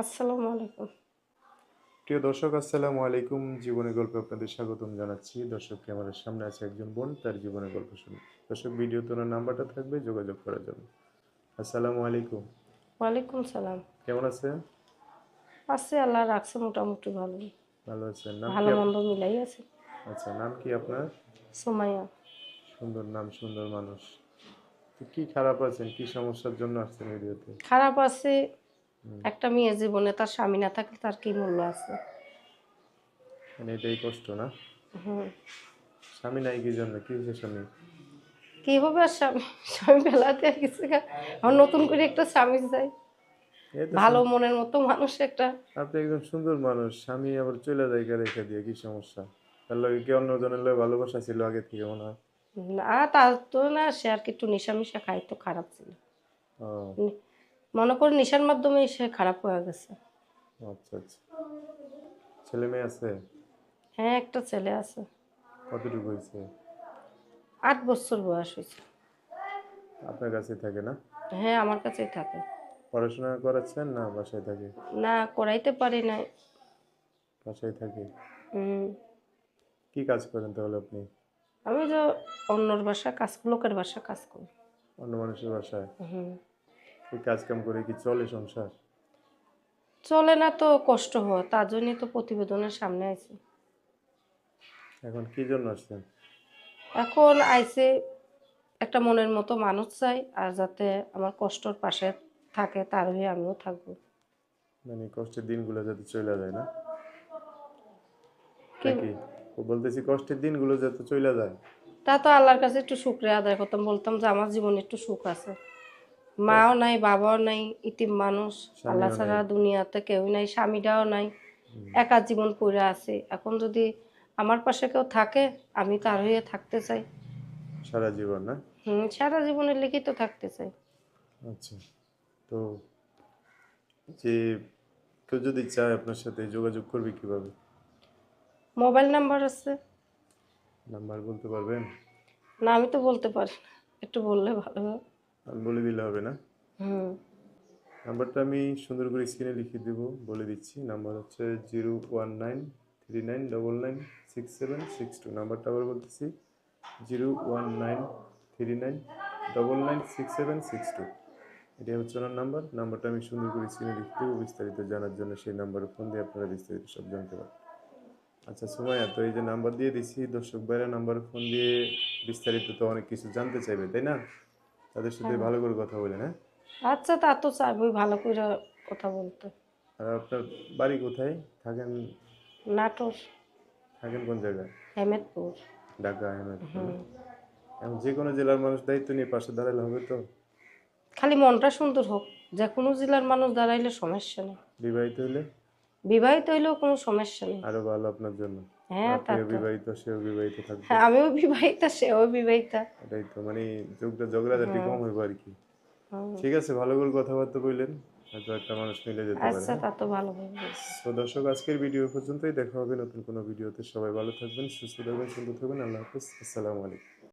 আসসালামু আলাইকুম। প্রিয় দর্শক আসসালামু আলাইকুম। জীবনের গল্পে আপনাদের স্বাগতম জানাচ্ছি। দর্শক ক্যামেরার সামনে আছে একজন বোন তার জীবনের গল্প শুনুন। দর্শক ভিডিও তোলার নাম্বারটা থাকবে যোগাযোগ করার জন্য আসসালামু আলাইকুম। ওয়ালাইকুম সালাম। কেমন আছেন? আছে আল্লাহ রাখছে মোটামুটি ভালো। ভালো আছেন। নাম ভালো মন্দ মিলাই আছে। আচ্ছা নাম কি আপনার? সোমাইয়া। সুন্দর নাম সুন্দর মানুষ। তো কি খারাপ আছেন? কি সমস্যার জন্য আসছেন ভিডিওতে খারাপ আছে। একটা মেয়ের জীবনে তার স্বামী না থাকলে তার কি মূল্য আছে? মানে এটাই কষ্ট না? হুম। স্বামী নাই কি জন্য? কি হয়েছে স্বামী? কি হবে আর স্বামী? স্বামী বেলাতে গেছে। আমার নতুন করে একটা স্বামী চাই। ভালো মনের মতো মানুষ একটা। আপনি একজন সুন্দর মানুষ স্বামী আবার চলে যায় রেখে দিয়ে? কি সমস্যা? তার লগে কি অন্য জনের লগে ভালোবাসা ছিল আগে থেকে মনে হয়? না তার তো না সে আর কি একটু নেশা মিশা খাই তো খারাপ ছিল। ও। মনে করে নেশার মাধ্যমে সে খারাপ হয়ে গেছে। আচ্ছা আচ্ছা। ছেলে মেয়ে আছে? হ্যাঁ একটা ছেলে আছে। কতটুকু হয়েছে? আট বছর বয়স হয়েছে। আপনার কাছেই থাকে না? হ্যাঁ আমার কাছেই থাকে। পড়াশোনা করাচ্ছেন না বাসায় থাকে? না করাইতে পারি না বাসায় থাকে? উম, কি কাজ করেন তাহলে আপনি? আমি তো অন্যর বাসা কাজ লোকের বাসা কাজ করি। অন্য মানুষের বাসায়? হুম। এই কাজ কাম করে কি চলে সংসার? চলে না তো কষ্ট হয় তার জন্যই তো প্রতিবেদনের সামনে আইছি। এখন কি জন্য আসছেন? এখন আইছে একটা মনের মতো মানুষ চাই আর যাতে আমার কষ্টর পাশে থাকে তার হয়ে আমিও থাকব। মানে কষ্টের দিনগুলো যাতে চলে যায় না? কি- নাকি? ও বলতেছি কষ্টের দিনগুলো যাতে চলে যায়। তা তো আল্লাহর কাছে একটু শুক্রিয়া আদায় করতাম বলতাম যে আমার জীবনে একটু সুখ আছে। মাও নাই বাবাও নাই ইতিম মানুষ। আল্লাহ ছাড়া দুনিয়াতে কেউ নাই স্বামীটাও নাই। একা জীবন পড়ে আছে। এখন যদি আমার পাশে কেউ থাকে আমি তার হয়ে থাকতে চাই। সারা জীবন না? হুম সারা জীবনের লিখিত থাকতে চাই। আচ্ছা। তো যে কেউ যদি চায় আপনার সাথে যোগাযোগ করবে কীভাবে? মোবাইল নাম্বার আছে। নাম্বার বলতে পারবেন? না আমি তো বলতে পারি না। একটু বললে ভালো হয়। আমি বলে দিলে হবে না? নাম্বারটা আমি সুন্দর করে স্ক্রিনে লিখে দেব বলে দিচ্ছি। নাম্বার হচ্ছে zero one nine three nine double nine six seven six two. নাম্বারটা আবার বলতেছি zero one nine three nine double nine six seven six two. এটাই হচ্ছে ওনার নাম্বার। নাম্বারটা আমি সুন্দর করে স্ক্রিনে লিখে দেবো বিস্তারিত জানার জন্য সেই নাম্বারে ফোন দিয়ে আপনারা বিস্তারিত সব জানতে পারেন আচ্ছা সুমাইয়া তো এই যে নাম্বার দিয়ে দিছি দর্শক বাইরের নাম্বারে ফোন দিয়ে বিস্তারিত তো অনেক কিছু জানতে চাইবে তাই না? তাদের সাথে ভালো করে কথা বলেন হ্যাঁ? আচ্ছা তা তো চাইবই ভালো করে কথা বলতে। আর আপনার বাড়ি কোথায়? থাকেন নাটোর। থাকেন কোন জায়গায়? হেমেদপুর। ঢাকা আহমেদপুর হুম। এখন যে কোনো জেলার মানুষ দায়িত্ব নিয়ে পাশে দাঁড়ালে হবে তো? খালি মনটা সুন্দর হোক যে কোনো জেলার মানুষ দাঁড়াইলে সমস্যা নেই। বিবাহিত হলে? বিবাহিত হইলেও কোনো সমস্যা নেই। আরও ভালো আপনার জন্য। হ্যাঁ তা আপনিও তো বিবাহিত সেও বিবাহিত থাকবে। হ্যাঁ আমিও বিবাহিতা সেও বিবাহিতা। এটাই তো মানে যোগটা ঝগড়াঝাটি কম হইব আর কি। হুম। ঠিক আছে ভালো করে কথাবার্তা বললেন হয়তো একটা মানুষ মিলে যেতে পারে। আচ্ছা তা তো ভালো হবে তো দর্শক আজকের ভিডিও পর্যন্তই দেখা হবে নতুন কোনো ভিডিওতে। সবাই ভালো থাকবেন সুস্থ থাকবেন সুন্দর থাকবেন। আল্লাহ হাফিজ আসসালামু আলাইকুম।